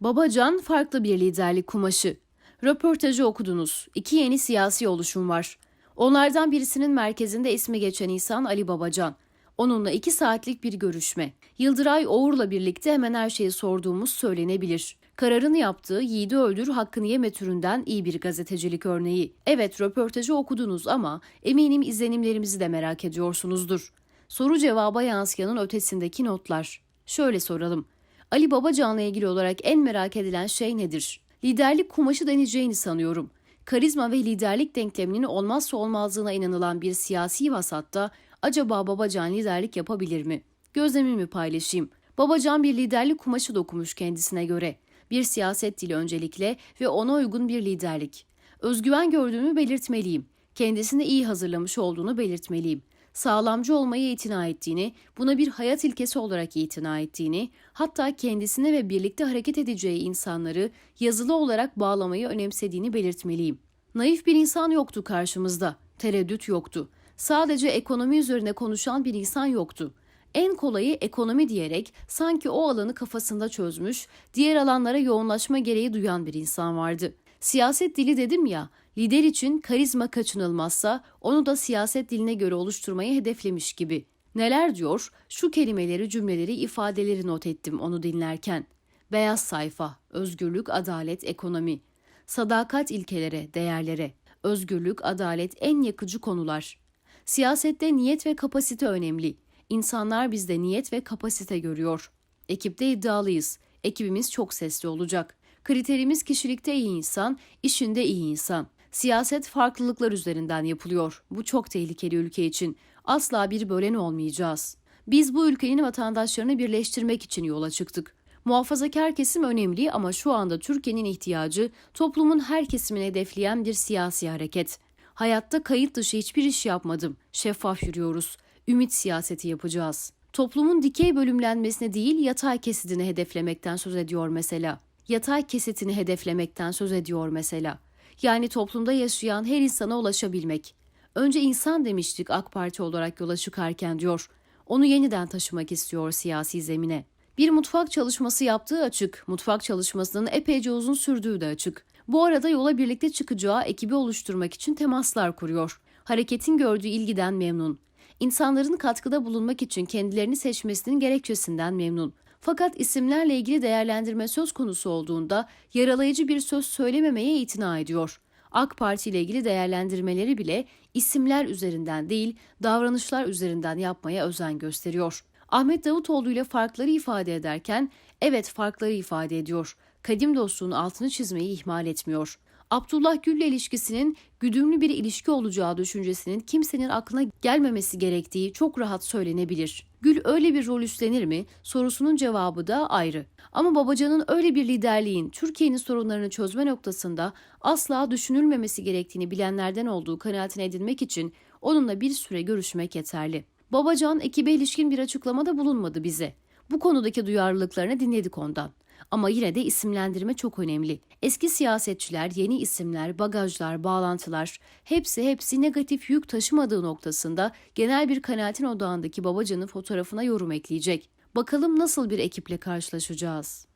Babacan farklı bir liderlik kumaşı. Röportajı okudunuz. İki yeni siyasi oluşum var. Onlardan birisinin merkezinde ismi geçen insan Ali Babacan. Onunla iki saatlik bir görüşme. Yıldıray Oğur'la birlikte hemen her şeyi sorduğumuz söylenebilir. Kararını yaptığı Yiğidi Öldür Hakkını Yeme türünden iyi bir gazetecilik örneği. Evet röportajı okudunuz ama eminim izlenimlerimizi de merak ediyorsunuzdur. Soru cevaba yansıyanın ötesindeki notlar. Şöyle soralım. Ali Babacan'la ilgili olarak en merak edilen şey nedir? Liderlik kumaşı deneyeceğini sanıyorum. Karizma ve liderlik denkleminin olmazsa olmazlığına inanılan bir siyasi vasatta acaba Babacan liderlik yapabilir mi? Gözlemimi paylaşayım. Babacan bir liderlik kumaşı dokumuş kendisine göre. Bir siyaset dili öncelikle ve ona uygun bir liderlik. Özgüven gördüğümü belirtmeliyim. Kendisini iyi hazırlamış olduğunu belirtmeliyim sağlamcı olmaya itina ettiğini, buna bir hayat ilkesi olarak itina ettiğini, hatta kendisine ve birlikte hareket edeceği insanları yazılı olarak bağlamayı önemsediğini belirtmeliyim. Naif bir insan yoktu karşımızda, tereddüt yoktu. Sadece ekonomi üzerine konuşan bir insan yoktu. En kolayı ekonomi diyerek sanki o alanı kafasında çözmüş, diğer alanlara yoğunlaşma gereği duyan bir insan vardı. Siyaset dili dedim ya, lider için karizma kaçınılmazsa onu da siyaset diline göre oluşturmayı hedeflemiş gibi. Neler diyor? Şu kelimeleri, cümleleri, ifadeleri not ettim onu dinlerken. Beyaz sayfa, özgürlük, adalet, ekonomi. Sadakat ilkelere, değerlere. Özgürlük, adalet en yakıcı konular. Siyasette niyet ve kapasite önemli. İnsanlar bizde niyet ve kapasite görüyor. Ekipte iddialıyız. Ekibimiz çok sesli olacak. Kriterimiz kişilikte iyi insan, işinde iyi insan. Siyaset farklılıklar üzerinden yapılıyor. Bu çok tehlikeli ülke için. Asla bir bölen olmayacağız. Biz bu ülkenin vatandaşlarını birleştirmek için yola çıktık. Muhafazakar kesim önemli ama şu anda Türkiye'nin ihtiyacı toplumun her kesimini hedefleyen bir siyasi hareket. Hayatta kayıt dışı hiçbir iş yapmadım. Şeffaf yürüyoruz. Ümit siyaseti yapacağız. Toplumun dikey bölümlenmesine değil yatay kesidini hedeflemekten söz ediyor mesela yatay kesitini hedeflemekten söz ediyor mesela. Yani toplumda yaşayan her insana ulaşabilmek. Önce insan demiştik AK Parti olarak yola çıkarken diyor. Onu yeniden taşımak istiyor siyasi zemine. Bir mutfak çalışması yaptığı açık. Mutfak çalışmasının epeyce uzun sürdüğü de açık. Bu arada yola birlikte çıkacağı ekibi oluşturmak için temaslar kuruyor. Hareketin gördüğü ilgiden memnun. İnsanların katkıda bulunmak için kendilerini seçmesinin gerekçesinden memnun. Fakat isimlerle ilgili değerlendirme söz konusu olduğunda yaralayıcı bir söz söylememeye itina ediyor. AK Parti ile ilgili değerlendirmeleri bile isimler üzerinden değil, davranışlar üzerinden yapmaya özen gösteriyor. Ahmet Davutoğlu ile farkları ifade ederken evet farkları ifade ediyor. Kadim dostluğun altını çizmeyi ihmal etmiyor. Abdullah Gül'le ilişkisinin güdümlü bir ilişki olacağı düşüncesinin kimsenin aklına gelmemesi gerektiği çok rahat söylenebilir. Gül öyle bir rol üstlenir mi sorusunun cevabı da ayrı. Ama Babacan'ın öyle bir liderliğin Türkiye'nin sorunlarını çözme noktasında asla düşünülmemesi gerektiğini bilenlerden olduğu kanaatine edinmek için onunla bir süre görüşmek yeterli. Babacan ekibe ilişkin bir açıklamada bulunmadı bize. Bu konudaki duyarlılıklarını dinledik ondan. Ama yine de isimlendirme çok önemli. Eski siyasetçiler, yeni isimler, bagajlar, bağlantılar hepsi hepsi negatif yük taşımadığı noktasında genel bir kanaatin odağındaki Babacan'ın fotoğrafına yorum ekleyecek. Bakalım nasıl bir ekiple karşılaşacağız.